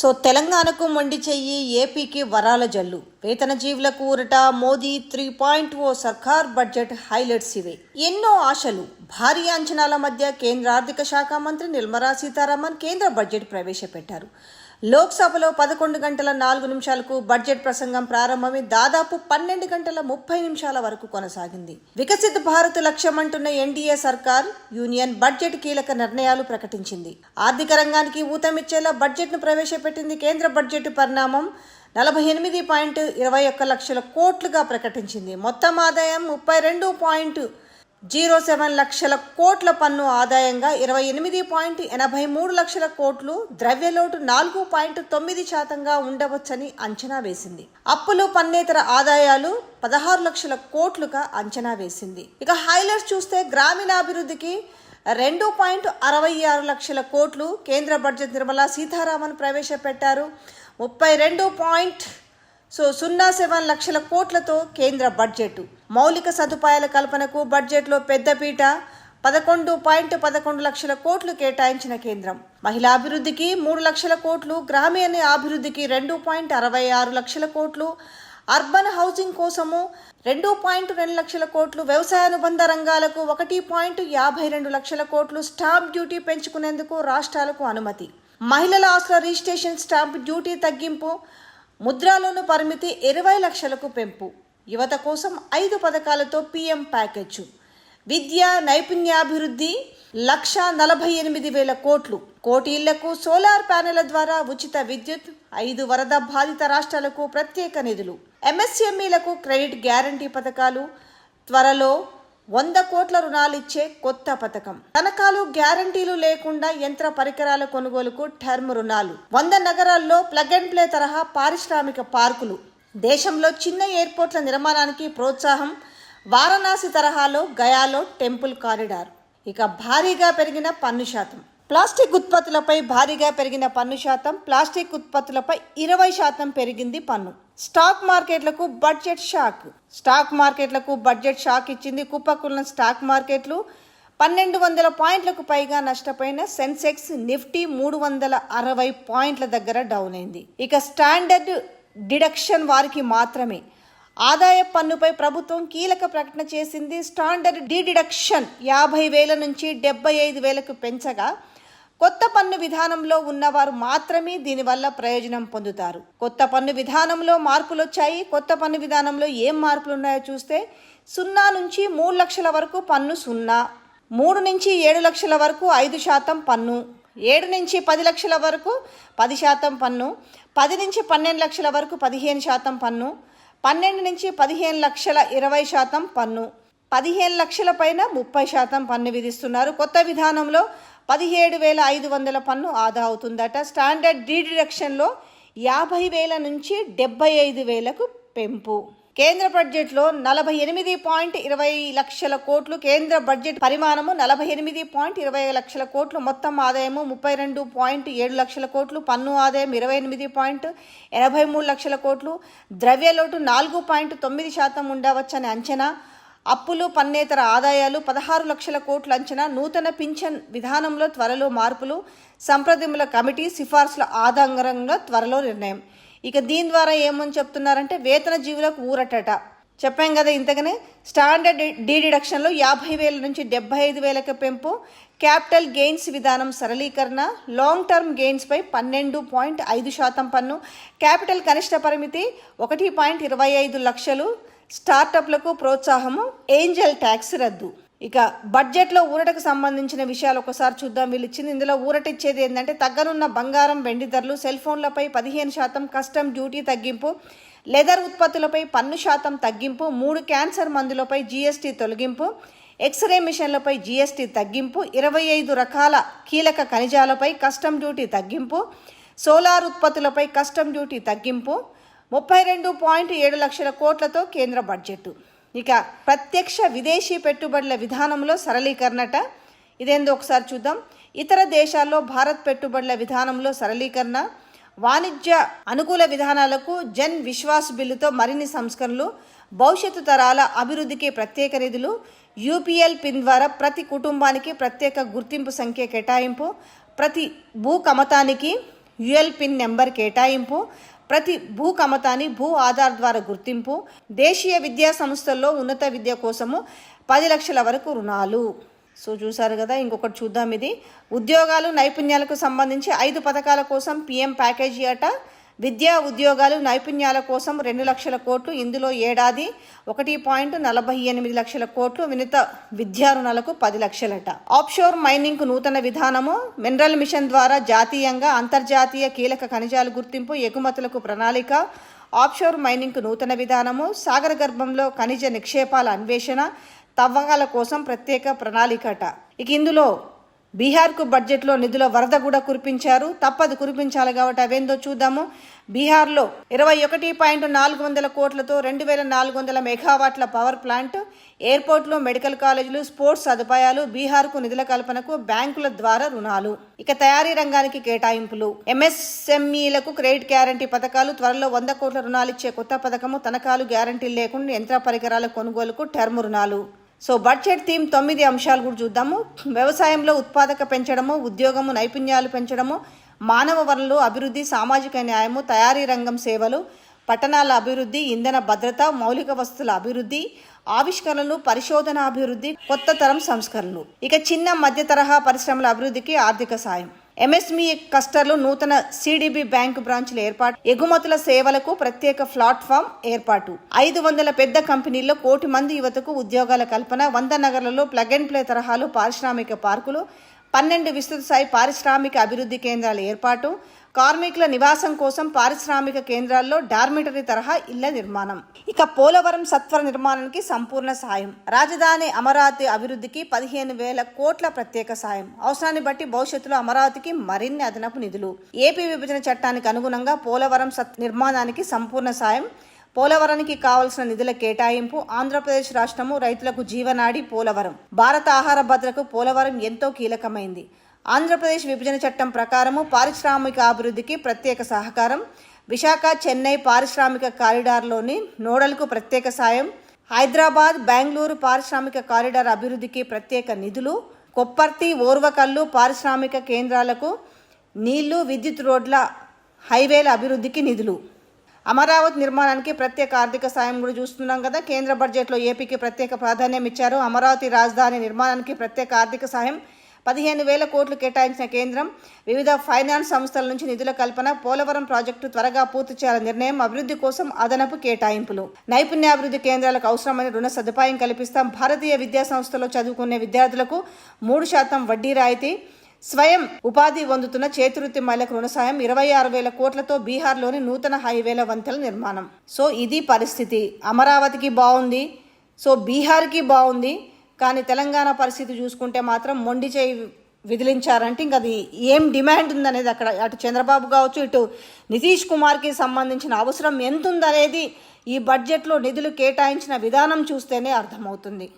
So తెలంగాణకు మొండి చెయ్యి ఏపీకి వరాల జల్లు. వేతన జీవులకు ఊరట మోదీ త్రీ పాయింట్ ఓ సర్కార్ బడ్జెట్ హైలైట్స్ ఇవే. ఎన్నో ఆశలు. భారీ అంచనాల మధ్య కేంద్ర ఆర్థిక శాఖ మంత్రి నిర్మలా సీతారామన్ కేంద్ర బడ్జెట్ ప్రవేశపెట్టారు. లోక్సభలో పదకొండు గంటల నాలుగు నిమిషాలకు బడ్జెట్ ప్రసంగం ప్రారంభమై దాదాపు పన్నెండు గంటల ముప్పై నిమిషాల వరకు కొనసాగింది. వికసిత్ భారత్ లక్ష్యమంటున్న ఎన్డీఏ సర్కార్ యూనియన్ బడ్జెట్ కీలక నిర్ణయాలు ప్రకటించింది. ఆర్థిక రంగానికి ఊతమిచ్చేలా బడ్జెట్ను ప్రవేశపెట్టింది కేంద్ర బడ్జెట్ పరిణామం నలభై ఎనిమిది పాయింట్ ఇరవై ఒక్క లక్షల కోట్లుగా ప్రకటించింది. మొత్తం ఆదాయం ముప్పై రెండు పాయింట్ జీరో సెవెన్ లక్షల కోట్ల పన్ను ఆదాయంగా ఇరవై ఎనిమిది పాయింట్ ఎనభై మూడు లక్షల కోట్లు ద్రవ్యలోటు నాలుగు పాయింట్ తొమ్మిది శాతంగా ఉండవచ్చని అంచనా వేసింది. అప్పులు పన్నేతర ఆదాయాలు పదహారు లక్షల కోట్లుగా అంచనా వేసింది. ఇక హైలైట్స్ చూస్తే గ్రామీణాభివృద్ధికి రెండు పాయింట్ అరవై ఆరు లక్షల కోట్లు కేంద్ర బడ్జెట్ నిర్మలా సీతారామన్ ప్రవేశపెట్టారు. ముప్పై రెండు పాయింట్ సో సున్నా సెవెన్ లక్షల కోట్లతో కేంద్ర బడ్జెట్. మౌలిక సదుపాయాల కల్పనకు బడ్జెట్లో పెద్దపీట పదకొండు పాయింట్ పదకొండు లక్షల కోట్లు కేటాయించిన కేంద్రం. మహిళా అభివృద్ధికి మూడు లక్షల కోట్లు గ్రామీణ అభివృద్ధికి రెండు పాయింట్ అరవై ఆరు లక్షల కోట్లు అర్బన్ హౌసింగ్ కోసము రెండు పాయింట్ రెండు లక్షల కోట్లు వ్యవసాయ అనుబంధ రంగాలకు ఒకటి పాయింట్ యాభై రెండు లక్షల కోట్లు స్టాంప్ డ్యూటీ పెంచుకునేందుకు రాష్ట్రాలకు అనుమతి. మహిళల ఆస్తుల రిజిస్ట్రేషన్ స్టాంప్ డ్యూటీ తగ్గింపు ముద్రాలోను పరిమితి ఇరవై లక్షలకు పెంపు. యువత కోసం ఐదు పథకాలతో పీఎం ప్యాకేజ్. విద్య నైపుణ్యాభివృద్ధి లక్ష నలభై ఎనిమిది వేల కోట్లు. కోటి ఇళ్ళకు సోలార్ ప్యానెల్ల ద్వారా ఉచిత విద్యుత్ ఐదు వరద బాధిత రాష్ట్రాలకు ప్రత్యేక నిధులు. ఎంఎస్ఎంఈలకు క్రెడిట్ గ్యారంటీ పథకాలు. త్వరలో వంద కోట్ల రుణాలిచ్చే కొత్త పథకం. తనఖాలు గ్యారంటీలు లేకుండా యంత్ర పరికరాల కొనుగోలుకు టర్మ్ రుణాలు. వంద నగరాల్లో ప్లగ్ అండ్ ప్లే తరహా పారిశ్రామిక పార్కులు. దేశంలో చిన్న ఎయిర్పోర్ట్ల నిర్మాణానికి ప్రోత్సాహం. వారణాసి తరహాలో గయాలో టెంపుల్ కారిడార్. ఇక భారీగా పెరిగిన పన్ను శాతం. ప్లాస్టిక్ ఉత్పత్తులపై భారీగా పెరిగిన పన్ను శాతం ప్లాస్టిక్ ఉత్పత్తులపై ఇరవై శాతం పెరిగింది పన్ను. స్టాక్ మార్కెట్లకు బడ్జెట్ షాక్. స్టాక్ మార్కెట్లకు బడ్జెట్ షాక్ ఇచ్చింది కుప్పకులం స్టాక్ మార్కెట్లు. పన్నెండు వందల పాయింట్లకు పైగా నష్టపోయిన సెన్సెక్స్ నిఫ్టీ మూడు వందల అరవై పాయింట్ల దగ్గర డౌన్ అయింది. ఇక స్టాండర్డ్ డిడక్షన్ వారికి మాత్రమే. ఆదాయ పన్నుపై ప్రభుత్వం కీలక ప్రకటన చేసింది. స్టాండర్డ్ డిడిడక్షన్ యాభై వేల నుంచి డెబ్బై ఐదు వేలకు పెంచగా కొత్త పన్ను విధానంలో ఉన్నవారు మాత్రమే దీనివల్ల ప్రయోజనం పొందుతారు. కొత్త పన్ను విధానంలో మార్పులు వచ్చాయి కొత్త పన్ను విధానంలో ఏం మార్పులు ఉన్నాయో చూస్తే సున్నా నుంచి మూడు లక్షల వరకు పన్ను సున్నా మూడు నుంచి ఏడు లక్షల వరకు ఐదు శాతం పన్ను ఏడు నుంచి పది లక్షల వరకు పది శాతం పన్ను పది నుంచి పన్నెండు లక్షల వరకు పదిహేను శాతం పన్ను పన్నెండు నుంచి పదిహేను లక్షల ఇరవై శాతం పన్ను పదిహేను లక్షల పైన ముప్పై శాతం పన్ను విధిస్తున్నారు. కొత్త విధానంలో పదిహేడు వేల ఐదు వందల పన్ను ఆదా అవుతుందట. స్టాండర్డ్ డిడిడక్షన్లో యాభై వేల నుంచి డెబ్బై ఐదు వేలకు పెంపు. కేంద్ర బడ్జెట్లో నలభై ఎనిమిది పాయింట్ ఇరవై లక్షల కోట్లు కేంద్ర బడ్జెట్ పరిమాణము నలభై ఎనిమిది పాయింట్ ఇరవై లక్షల కోట్లు మొత్తం ఆదాయము ముప్పై రెండు పాయింట్ ఏడు లక్షల కోట్లు పన్ను ఆదాయం ఇరవై ఎనిమిది పాయింట్ ఎనభై మూడు లక్షల కోట్లు ద్రవ్యలోటు నాలుగు పాయింట్ తొమ్మిది శాతం ఉండవచ్చని అంచనా అప్పులు పన్నేతర ఆదాయాలు పదహారు లక్షల కోట్ల అంచనా నూతన పింఛన్ విధానంలో త్వరలో మార్పులు సంప్రదింపుల కమిటీ సిఫార్సుల ఆధారంగా త్వరలో నిర్ణయం. ఇక దీని ద్వారా ఏమని చెప్తున్నారంటే వేతన జీవులకు ఊరటట. చెప్పాం కదా ఇంతగానే స్టాండర్డ్ డిడిడక్షన్లో యాభై వేల నుంచి డెబ్బై ఐదు వేలకు పెంపు క్యాపిటల్ గెయిన్స్ విధానం సరళీకరణ లాంగ్ టర్మ్ గెయిన్స్పై పన్నెండు పాయింట్ ఐదు శాతం పన్ను క్యాపిటల్ కనిష్ట పరిమితి ఒకటి పాయింట్ ఇరవై ఐదు లక్షలు స్టార్టప్లకు ప్రోత్సాహము ఏంజల్ ట్యాక్స్ రద్దు. ఇక బడ్జెట్లో ఊరటకు సంబంధించిన విషయాలు ఒకసారి చూద్దాం వీళ్ళు ఇచ్చింది ఇందులో ఊరటిచ్చేది ఏంటంటే తగ్గనున్న బంగారం వెండి ధరలు సెల్ ఫోన్లపై పదిహేను శాతం కస్టమ్ డ్యూటీ తగ్గింపు లెదర్ ఉత్పత్తులపై పన్ను శాతం తగ్గింపు మూడు క్యాన్సర్ మందులపై జీఎస్టీ తొలగింపు ఎక్స్రే మిషన్లపై జీఎస్టీ తగ్గింపు ఇరవై ఐదు రకాల కీలక ఖనిజాలపై కస్టమ్ డ్యూటీ తగ్గింపు సోలార్ ఉత్పత్తులపై కస్టమ్ డ్యూటీ తగ్గింపు ముప్పై రెండు పాయింట్ ఏడు లక్షల కోట్లతో కేంద్ర బడ్జెట్. ఇక ప్రత్యక్ష విదేశీ పెట్టుబడుల విధానంలో సరళీకరణట. ఇదేందో ఒకసారి చూద్దాం. ఇతర దేశాల్లో భారత్ పెట్టుబడుల విధానంలో సరళీకరణ. వాణిజ్య అనుకూల విధానాలకు జన్ విశ్వాస్ బిల్లుతో మరిన్ని సంస్కరణలు. భవిష్యత్తు తరాల అభివృద్ధికి ప్రత్యేక నిధులు. యూపీఎల్ పిన్ ద్వారా ప్రతి కుటుంబానికి ప్రత్యేక గుర్తింపు సంఖ్య కేటాయింపు. ప్రతి భూ కమతానికి యుఎల్ పిన్ నెంబర్ కేటాయింపు. ప్రతి భూ కమతాన్ని భూ ఆధార్ ద్వారా గుర్తింపు దేశీయ విద్యా సంస్థల్లో ఉన్నత విద్య కోసము పది లక్షల వరకు రుణాలు. సో చూసారు కదా ఇంకొకటి చూద్దాం ఇది. ఉద్యోగాలు నైపుణ్యాలకు సంబంధించి ఐదు పథకాల కోసం పిఎం ప్యాకేజీ అట విద్యా ఉద్యోగాలు నైపుణ్యాల కోసం రెండు లక్షల కోట్లు ఇందులో ఏడాది ఒకటి పాయింట్ నలభై ఎనిమిది లక్షల కోట్లు వినిత విద్యా రుణాలకు పది లక్షలట. ఆఫ్షోర్ మైనింగ్ నూతన విధానము మినరల్ మిషన్ ద్వారా జాతీయంగా అంతర్జాతీయ కీలక ఖనిజాల గుర్తింపు ఎగుమతులకు ప్రణాళిక ఆఫ్షోర్ మైనింగ్ నూతన విధానము సాగర గర్భంలో ఖనిజ నిక్షేపాల అన్వేషణ తవ్వకాల కోసం ప్రత్యేక ప్రణాళికట. ఇక ఇందులో బీహార్కు బడ్జెట్లో నిధుల వరద కూడా కురిపించారు. తప్పదు కురిపించాలి కాబట్టి అవేందో చూద్దాము. బీహార్లో ఇరవై ఒకటి పాయింట్ నాలుగు వందల కోట్లతో రెండు వేల నాలుగు వందల మెగావాట్ల పవర్ ప్లాంట్ ఎయిర్పోర్ట్లు మెడికల్ కాలేజీలు స్పోర్ట్స్ సదుపాయాలు బీహార్కు నిధుల కల్పనకు బ్యాంకుల ద్వారా రుణాలు. ఇక తయారీ రంగానికి కేటాయింపులు. ఎంఎస్ఎంఈలకు క్రెడిట్ గ్యారంటీ పథకాలు త్వరలో వంద కోట్ల రుణాలు ఇచ్చే కొత్త పథకము తనఖాలు గ్యారంటీ లేకుండా యంత్ర పరికరాల కొనుగోలుకు టర్మ్ రుణాలు. సో బడ్జెట్ థీమ్ తొమ్మిది అంశాలు కూడా చూద్దాము. వ్యవసాయంలో ఉత్పాదక పెంచడము ఉద్యోగము నైపుణ్యాలు పెంచడము మానవ వనరులు అభివృద్ధి సామాజిక న్యాయము తయారీ రంగం సేవలు పట్టణాల అభివృద్ధి ఇంధన భద్రత మౌలిక వస్తువుల అభివృద్ధి ఆవిష్కరణలు పరిశోధన అభివృద్ధి కొత్త తరం సంస్కరణలు. ఇక చిన్న మధ్య తరహా పరిశ్రమల అభివృద్ధికి ఆర్థిక సాయం. ఎంఎస్ఎంఈ కస్టర్లు నూతన సిడిబి బ్యాంకు బ్రాంచ్ల ఏర్పాటు ఎగుమతుల సేవలకు ప్రత్యేక ప్లాట్ఫామ్ ఏర్పాటు. ఐదు వందల పెద్ద కంపెనీల్లో కోటి మంది యువతకు ఉద్యోగాల కల్పన వంద నగరాల్లో ప్లగ్ అండ్ ప్లే తరహాలు పారిశ్రామిక పార్కులు పన్నెండు విస్తృత స్థాయి పారిశ్రామిక అభివృద్ధి కేంద్రాల ఏర్పాటు కార్మికుల నివాసం కోసం పారిశ్రామిక కేంద్రాల్లో డార్మిటరీ తరహా ఇళ్ళ నిర్మాణం. ఇక పోలవరం సత్వర నిర్మాణానికి సంపూర్ణ సాయం. రాజధాని అమరావతి అభివృద్ధికి పదిహేను వేల కోట్ల ప్రత్యేక సాయం. అవసరాన్ని బట్టి భవిష్యత్తులో అమరావతికి మరిన్ని అదనపు నిధులు. ఏపీ విభజన చట్టానికి అనుగుణంగా పోలవరం సత్ నిర్మాణానికి సంపూర్ణ సాయం. పోలవరానికి కావలసిన నిధుల కేటాయింపు ఆంధ్రప్రదేశ్ రాష్ట్రము రైతులకు జీవనాడి పోలవరం. భారత ఆహార భద్రకు పోలవరం ఎంతో కీలకమైంది. ఆంధ్రప్రదేశ్ విభజన చట్టం ప్రకారము పారిశ్రామిక అభివృద్ధికి ప్రత్యేక సహకారం. విశాఖ చెన్నై పారిశ్రామిక కారిడార్లోని నోడల్కు ప్రత్యేక సాయం. హైదరాబాద్ బెంగళూరు పారిశ్రామిక కారిడార్ అభివృద్ధికి ప్రత్యేక నిధులు. కొప్పర్తి ఓర్వకల్లు పారిశ్రామిక కేంద్రాలకు నీళ్ళు విద్యుత్ రోడ్ల హైవేల అభివృద్ధికి నిధులు. అమరావతి నిర్మాణానికి ప్రత్యేక ఆర్థిక సాయం కూడా చూస్తున్నాం కదా. కేంద్ర బడ్జెట్లో ఏపీకి ప్రత్యేక ప్రాధాన్యం ఇచ్చారు. అమరావతి రాజధాని నిర్మాణానికి ప్రత్యేక ఆర్థిక సాయం పదిహేను వేల కోట్లు కేటాయించిన కేంద్రం. వివిధ ఫైనాన్స్ సంస్థల నుంచి నిధుల కల్పన పోలవరం ప్రాజెక్టు త్వరగా పూర్తి చేయాలని నిర్ణయం అభివృద్ధి కోసం అదనపు కేటాయింపులు. నైపుణ్యాభివృద్ధి కేంద్రాలకు అవసరమైన రుణ సదుపాయం కల్పిస్తాం. భారతీయ విద్యా సంస్థలో చదువుకునే విద్యార్థులకు మూడు శాతం వడ్డీ రాయితీ. స్వయం ఉపాధి పొందుతున్న చేతివృత్తి మహిళలకు రుణ సాయం ఇరవై ఆరు వేల కోట్లతో బీహార్లోని నూతన హైవేల వంతెల నిర్మాణం. సో ఇది పరిస్థితి. అమరావతికి బాగుంది సో బీహార్కి బాగుంది కానీ తెలంగాణ పరిస్థితి చూసుకుంటే మాత్రం మొండి చేయి విదిలించారంటే ఇంకా అది ఏం డిమాండ్ ఉందనేది అక్కడ. అటు చంద్రబాబు కావచ్చు ఇటు నితీష్ కుమార్కి సంబంధించిన అవసరం ఎంత ఉందనేది ఈ బడ్జెట్లో నిధులు కేటాయించిన విధానం చూస్తేనే అర్థమవుతుంది.